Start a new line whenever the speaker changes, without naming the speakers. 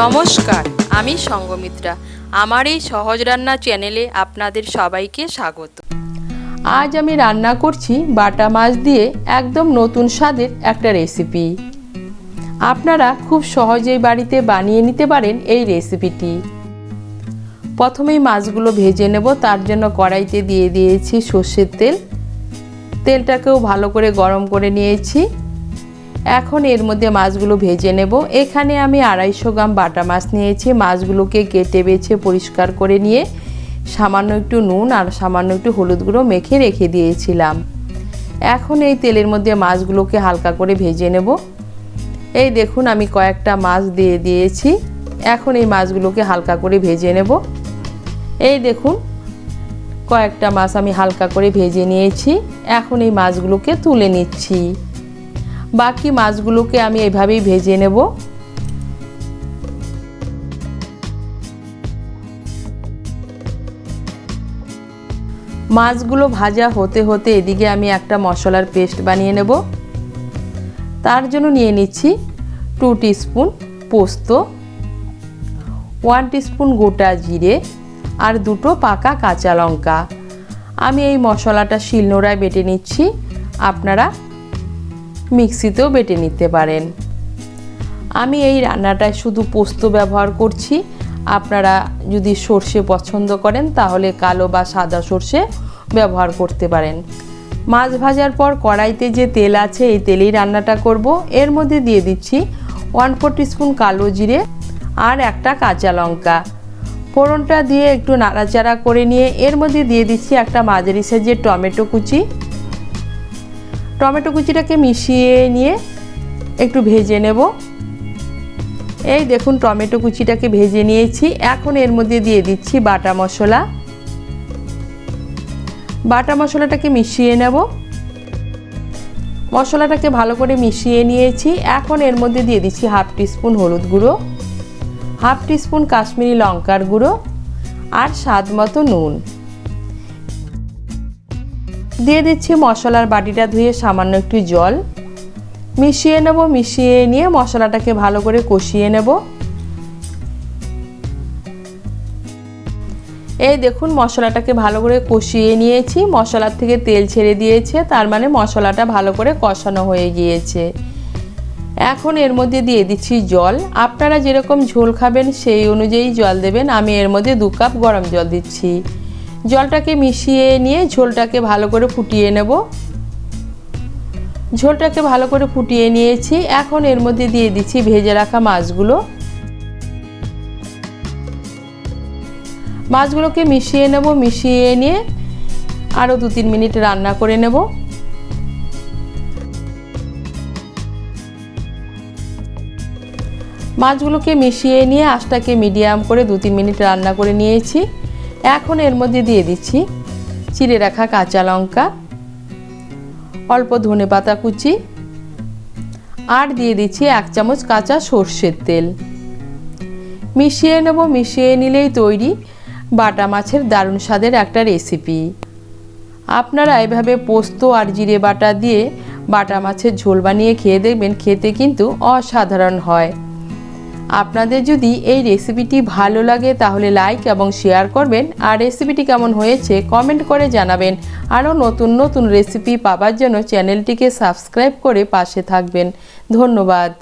নমস্কার, আমি সঙ্গমিত্রা। আমার এই সহজ রান্না চ্যানেলে আপনাদের সবাইকে স্বাগত। আজ আমি রান্না করছি বাটা মাছ দিয়ে একদম নতুন স্বাদের একটা রেসিপি। আপনারা খুব সহজেই বাড়িতে বানিয়ে নিতে পারেন এই রেসিপিটি। প্রথমেই মাছগুলো ভেজে নেব, তার জন্য কড়াইতে দিয়ে দিয়েছি সর্ষের তেল। তেলটাকেও ভালো করে গরম করে নিয়েছি। এখন এর মধ্যে মাছগুলো ভেজে নেব। এখানে আমি আড়াইশো গ্রাম বাটা মাছ নিয়েছি। মাছগুলোকে কেটে বেছে পরিষ্কার করে নিয়ে সামান্য একটু নুন আর সামান্য একটু হলুদ গুঁড়ো মেখে রেখে দিয়েছিলাম। এখন এই তেলের মধ্যে মাছগুলোকে হালকা করে ভেজে নেব। এই দেখুন, আমি কয়েকটা মাছ দিয়ে দিয়েছি। এখন এই মাছগুলোকে হালকা করে ভেজে নেব। এই দেখুন, কয়েকটা মাছ আমি হালকা করে ভেজে নিয়েছি। এখন এই মাছগুলোকে তুলে নিচ্ছি। বাকি মাছগুলোকে আমি এভাবেই ভেজে নেব। মাছগুলো ভাজা হতে হতে এদিকে আমি একটা মশলার পেস্ট বানিয়ে নেব। তার জন্য নিয়ে নিচ্ছি টু স্পুন পোস্ত, ওয়ান স্পুন গোটা জিরে আর দুটো পাকা কাঁচা লঙ্কা। আমি এই মশলাটা শিলনোড়ায় বেটে নিচ্ছি। আপনারা মিক্সিতেও বেটে নিতে পারেন। আমি এই রান্নাটায় শুধু পোস্ত ব্যবহার করছি। আপনারা যদি সর্ষে পছন্দ করেন, তাহলে কালো বা সাদা সর্ষে ব্যবহার করতে পারেন। মাছ ভাজার পর কড়াইতে যে তেল আছে, এই তেলেই রান্নাটা করব। এর মধ্যে দিয়ে দিচ্ছি ওয়ান ফোর স্পুন কালো জিরে আর একটা কাঁচা লঙ্কা। ফোড়নটা দিয়ে একটু নাড়াচাড়া করে নিয়ে এর মধ্যে দিয়ে দিচ্ছি একটা মাঝারি সাইজের টমেটো কুচি। টমেটো কুচিটাকে মিশিয়ে নিয়ে একটু ভেজে নেব। এই দেখুন, টমেটো কুচিটাকে ভেজে নিয়েছি। এখন এর মধ্যে দিয়ে দিচ্ছি বাটা মশলা। বাটা মশলাটাকে মিশিয়ে নেব। মশলাটাকে ভালো করে মিশিয়ে নিয়েছি। এখন এর মধ্যে দিয়ে দিচ্ছি হাফ টিস্পুন হলুদ গুঁড়ো, হাফ টিস্পুন কাশ্মীরি লঙ্কার গুঁড়ো আর স্বাদ মতো নুন। দিয়ে দিচ্ছি মশলার বাটিটা ধুয়ে সামান্য একটু জল। মিশিয়ে নেব, মিশিয়ে নিয়ে মশলাটাকে ভালো করে কষিয়ে নেব। এই দেখুন, মশলাটাকে ভালো করে কষিয়ে নিয়েছি। মশলার থেকে তেল ছেড়ে দিয়েছে, তার মানে মশলাটা ভালো করে কষানো হয়ে গিয়েছে। এখন এর মধ্যে দিয়ে দিচ্ছি জল। আপনারা যেরকম ঝোল খাবেন সেই অনুযায়ী জল দেবেন। আমি এর মধ্যে দু কাপ গরম জল দিচ্ছি। জলটাকে মিশিয়ে নিয়ে ঝোলটাকে ভালো করে ফুটিয়ে নেব। ঝোলটাকে ভালো করে ফুটিয়ে নিয়েছি। এখন এর মধ্যে দিয়ে দিচ্ছি ভেজে রাখা মাছগুলো। মাছগুলোকে মিশিয়ে নেব, মিশিয়ে নিয়ে আরও দু তিন মিনিট রান্না করে নেব। মাছগুলোকে মিশিয়ে নিয়ে আঁশটাকে মিডিয়াম করে দু তিন মিনিট রান্না করে নিয়েছি। এখন এর মধ্যে দিয়ে দিচ্ছি চিড়ে রাখা কাঁচা লঙ্কা, অল্প ধনে পাতা কুচি, আর দিয়ে দিচ্ছি এক চামচ কাঁচা সর্ষের তেল। মিশিয়ে নেব, মিশিয়ে নিলেই তৈরি বাটা মাছের দারুণ স্বাদের একটা রেসিপি আপনারা এভাবে পোস্ত আর জিরে বাটা দিয়ে বাটা মাছের ঝোল বানিয়ে খেয়ে দেখবেন, খেতে কিন্তু অসাধারণ হয়। আপনাদের যদি এই রেসিপিটি ভালো লাগে, তাহলে লাইক এবং শেয়ার করবেন। আর রেসিপিটি কেমন হয়েছে কমেন্ট করে জানাবেন। আরও নতুন নতুন রেসিপি পাবার জন্য চ্যানেলটিকে সাবস্ক্রাইব করে পাশে থাকবেন। ধন্যবাদ।